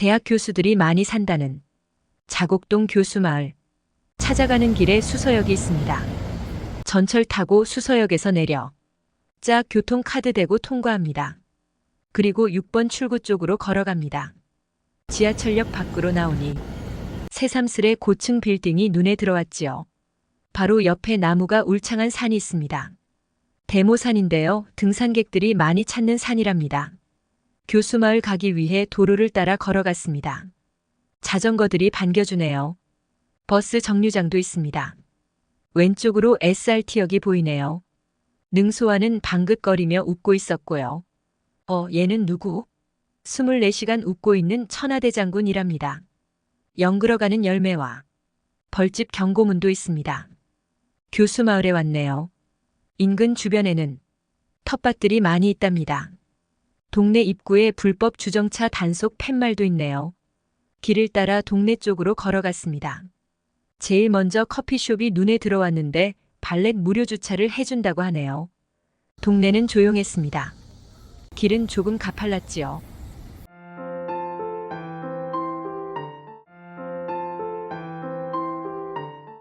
대학 교수들이 많이 산다는 자곡동 교수 마을. 찾아가는 길에 수서역이 있습니다. 전철 타고 수서역에서 내려 짝 교통카드 대고 통과합니다. 그리고 6번 출구 쪽으로 걸어갑니다. 지하철역 밖으로 나오니 새삼스레 고층 빌딩이 눈에 들어왔지요. 바로 옆에 나무가 울창한 산이 있습니다. 대모산인데요. 등산객들이 많이 찾는 산이랍니다. 교수마을 가기 위해 도로를 따라 걸어갔습니다. 자전거들이 반겨주네요. 버스 정류장도 있습니다. 왼쪽으로 SRT역이 보이네요. 능소아는 방긋거리며 웃고 있었고요. 어, 얘는 누구? 24시간 웃고 있는 천하대장군이랍니다. 영글어가는 열매와 벌집 경고문도 있습니다. 교수마을에 왔네요. 인근 주변에는 텃밭들이 많이 있답니다. 동네 입구에 불법 주정차 단속 팻말도 있네요. 길을 따라 동네 쪽으로 걸어갔습니다. 제일 먼저 커피숍이 눈에 들어왔는데 발렛 무료 주차를 해준다고 하네요. 동네는 조용했습니다. 길은 조금 가팔랐지요.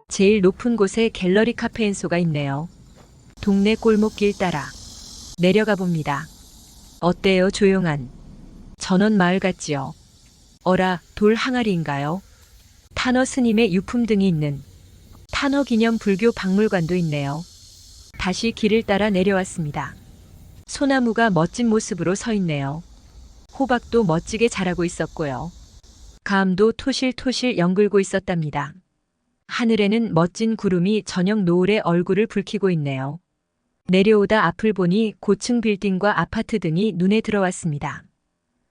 제일 높은 곳에 갤러리 카페인소가 있네요. 동네 골목길 따라 내려가 봅니다. 어때요, 조용한 전원 마을 같지요? 어라, 돌 항아리인가요? 탄어 스님의 유품 등이 있는 탄어 기념 불교 박물관도 있네요. 다시 길을 따라 내려왔습니다. 소나무가 멋진 모습으로 서 있네요. 호박도 멋지게 자라고 있었고요. 감도 토실토실 연글고 있었답니다. 하늘에는 멋진 구름이 저녁 노을에 얼굴을 붉히고 있네요. 내려오다 앞을 보니 고층 빌딩과 아파트 등이 눈에 들어왔습니다.